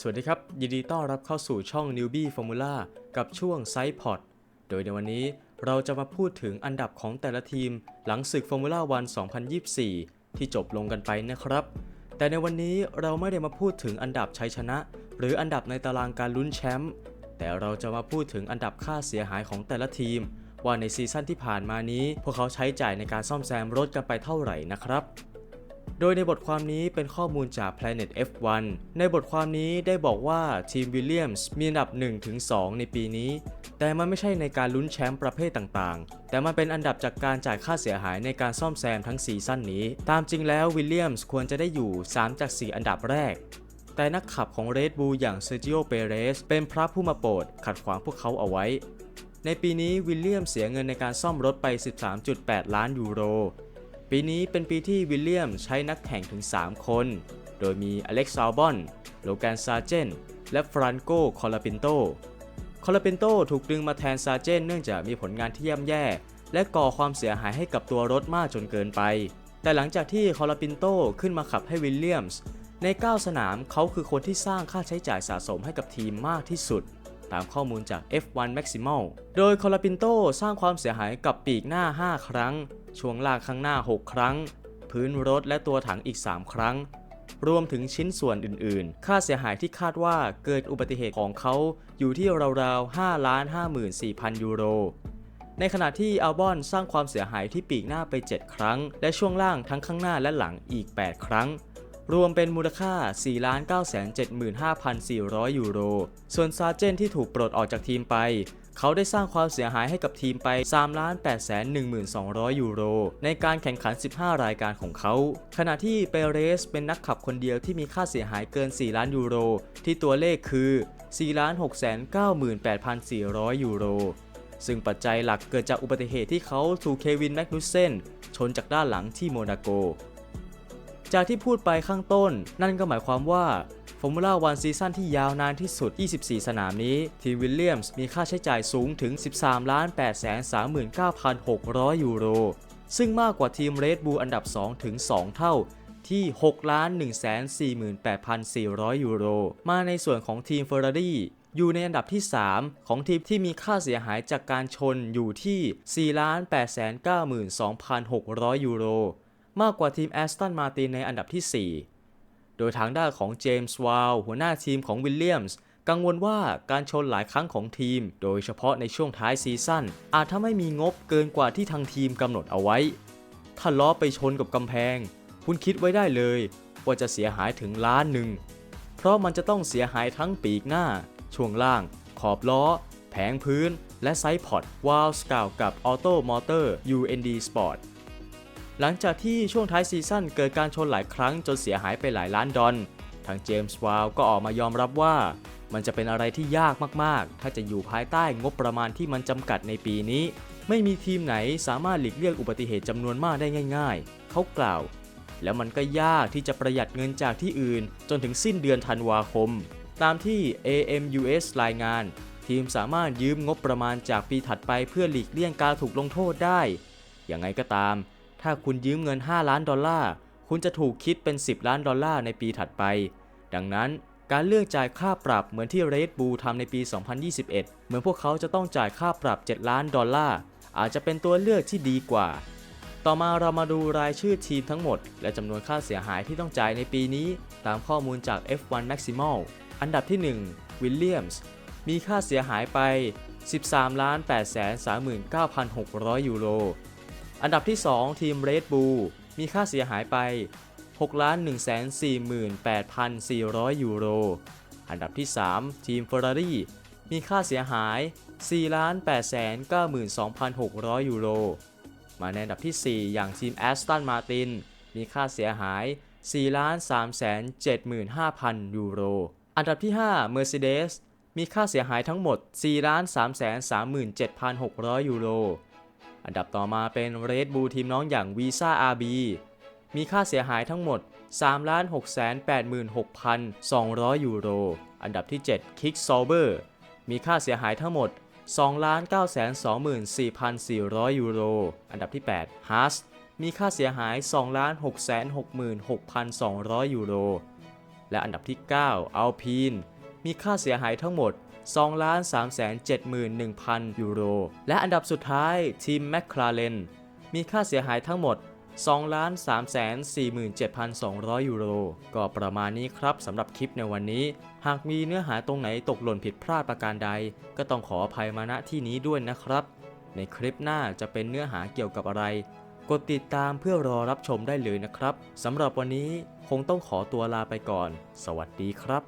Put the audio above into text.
สวัสดีครับ ยินดีต้อนรับเข้าสู่ช่อง Newbie Formula กับช่วง s i d e p o d โดยในวันนี้เราจะมาพูดถึงอันดับของแต่ละทีม หลังศึก Formula 1 2024 ที่จบลงกันไปนะครับ แต่ในวันนี้เราไม่ได้มาพูดถึงอันดับชัยชนะ หรืออันดับในตารางการลุ้นแชมป์แต่เราจะมาพูดถึงอันดับค่าเสียหายของแต่ละทีม ว่าในซีซั่นที่ผ่านมานี้ พวกเขาใช้จ่ายในการซ่อมแซมรถกันไปเท่าไหร่นะครับ โดยในบทความนี้เป็นข้อมูลจาก Planet F1 ในบทความนี้ได้บอกว่าทีมวิลเลียมส์มีอันดับ 1-2 ในปีนี้ แต่มันไม่ใช่ในการลุ้นแชมป์ประเภทต่างๆ แต่มันเป็นอันดับจากการจ่ายค่าเสียหายในการซ่อมแซมทั้งซีซั่นนี้ ตามจริงแล้ววิลเลียมส์ควรจะได้อยู่ 3 จาก 4 อันดับแรก แต่นักขับของ Red Bull อย่างเซอร์จิโอ เปเรส เป็นพระผู้มาโปรดขัดขวางพวกเขาเอาไว้ในปีนี้วิลเลียมเสียเงินในการซ่อมรถไป 13.8 ล้านยูโร ปีนี้เป็นปีที่วิลเลียมใช้นักแข่งถึง 3 คน โดยมีอเล็กซ์ซาบอน โลแกนซาเจน และฟรานโกคอลาปินโต คอลาปินโตถูกดึงมาแทนซาเจนเนื่องจากมีผลงานที่ย่ำแย่ และก่อความเสียหายให้กับตัวรถมากจนเกินไป แต่หลังจากที่คอลาปินโตขึ้นมาขับให้วิลเลียมส์ใน 9 สนามเขาคือคนที่สร้างค่าใช้จ่ายสะสมให้กับทีมมากที่สุด ตามข้อมูลจาก F1 Maximal โดยคอลาปินโตสร้างความเสียหายกับปีกหน้า 5 ครั้ง ช่วงล่างข้างหน้า 6 ครั้ง พื้นรถและตัวถังอีก 3 ครั้ง รวมถึงชิ้นส่วนอื่นๆ ค่าเสียหายที่คาดว่าเกิดอุบัติเหตุของเขาอยู่ที่ราวๆ5ล้าน54,000 ยูโร ในขณะที่อัลบอนสร้างความเสียหายที่ปีกหน้าไป 7 ครั้ง และช่วงล่างทั้งข้างหน้าและหลังอีก 8 ครั้ง รวมเป็นมูลค่า 4,975,400 ยูโร ส่วนซาเจนที่ถูกปลดออกจากทีมไป เขาได้สร้างความเสียหายให้กับทีมไป 3,812,200 ยูโร ในการแข่งขัน 15 รายการของเขา ขณะที่เปเรสเป็นนักขับคนเดียวที่มีค่าเสียหายเกิน 4 ล้านยูโร ที่ตัวเลขคือ 4,698,400 ยูโร ซึ่งปัจจัยหลักเกิดจากอุบัติเหตุที่เขาถูกเควินแมกนุสเซนชนจากด้านหลังที่โมนาโก จากที่พูดไปข้างต้น นั่นก็หมายความว่าฟอร์มูล่าวันซีซั่นที่ยาวนานที่สุด 24 สนามนี้ ทีมวิลเลียมส์มีค่าใช้จ่ายสูงถึง 13 8 3 9 6 0 0 ยูโร ซึ่งมากกว่าทีมเรดบูลอันดับ 2 ถึง 2 เท่าที่ 6 1 4 8 4 0 0 ยูโร มาในส่วนของทีมเฟอร์รารี่อยู่ในอันดับที่ 3 ของทีมที่มีค่าเสียหายจากการชนอยู่ที่ 4 8 9 2 6 0 0 ยูโร มากกว่าทีมแอสตันมาตินในอันดับที่ 4 โดยทางด้านของเจมส์วาลหัวหน้าทีมของวิลเลียมส์กังวลว่าการชนหลายครั้งของทีม โดยเฉพาะในช่วงท้ายซีซั่นอาจทำให้มีงบเกินกว่าที่ทางทีมกำหนดเอาไว้ ถ้าล้อไปชนกับกำแพง คุณคิดไว้ได้เลย ว่าจะเสียหายถึงล้านหนึ่ง เพราะมันจะต้องเสียหายทั้งปีกหน้า ช่วงล่าง ขอบล้อ แผงพื้น และไซด์พอร์ตวาลสกาวกับออโต้มอเตอร์ UND Sport หลังจากที่ช่วงท้ายซีซั่นเกิดการชนหลายครั้งจนเสียหายไปหลายล้านดอลทางเจมส์วาลก็ออกมายอมรับว่า มันจะเป็นอะไรที่ยากมากๆ ถ้าจะอยู่ภายใต้งบประมาณที่มันจำกัดในปีนี้ ไม่มีทีมไหนสามารถหลีกเลี่ยงอุบัติเหตุจำนวนมากได้ง่าย ๆ เขากล่าว แล้วมันก็ยากที่จะประหยัดเงินจากที่อื่น จนถึงสิ้นเดือนธันวาคม ตามที่ AMUS รายงาน ทีมสามารถยืมงบประมาณจากปีถัดไปเพื่อหลีกเลี่ยงการถูกลงโทษได้ อย่างไงก็ตาม ถ้าคุณยืมเงิน 5 ล้านดอลลาร์ คุณจะถูกคิดเป็น 10 ล้านดอลลาร์ในปีถัดไป ดังนั้นการเลือกจ่ายค่าปรับเหมือนที่ Red Bull ทำในปี 2021 เหมือนพวกเขาจะต้องจ่ายค่าปรับ 7 ล้านดอลลาร์ อาจจะเป็นตัวเลือกที่ดีกว่า ต่อมาเรามาดูรายชื่อทีมทั้งหมด และจำนวนค่าเสียหายที่ต้องจ่ายในปีนี้ ตามข้อมูลจาก F1 Maximal อันดับที่1 Williams มีค่าเสียหายไป 13 8 3 9 6 0 0 ยูโร อันดับที่ 2 ทีม Red Bull มีค่าเสียหายไป 6 1 4 8 4 0 0 ยูโร อันดับที่ 3 ทีม Ferrari มีค่าเสียหาย 4 8 9 2 6 0 0 ยูโร มาในอันดับที่ 4 อย่างทีม Aston Martin มีค่าเสียหาย 4 3 7 5 0 0 0 ยูโร อันดับที่ 5 Mercedes มีค่าเสียหายทั้งหมด 4 3 3 7 6 0 0 ยูโร อันดับต่อมาเป็น Red Bull ทีมน้องอย่าง Visa RB มีค่าเสียหายทั้งหมด 3 6 8 6 2 0 0 ยูโร อันดับที่ 7 Kick Sauber มีค่าเสียหายทั้งหมด 2 9 2 4 4 0 0 ยูโร อันดับที่ 8 h a s มีค่าเสียหาย 2 6 6 6 2 0 0 ยูโร และอันดับที่9อัลพีนมีค่าเสียหายทั้งหมด 2,371,000 ยูโร และอันดับสุดท้ายทีมแมคลาเรนมีค่าเสียหายทั้งหมด 2,347,200 ยูโร ก็ประมาณนี้ครับสำหรับคลิปในวันนี้ หากมีเนื้อหาตรงไหนตกหล่นผิดพลาดประการใด ก็ต้องขออภัยมาณที่นี้ด้วยนะครับ ในคลิปหน้าจะเป็นเนื้อหาเกี่ยวกับอะไร กดติดตามเพื่อรอรับชมได้เลยนะครับสำหรับวันนี้คงต้องขอตัวลาไปก่อน สวัสดีครับ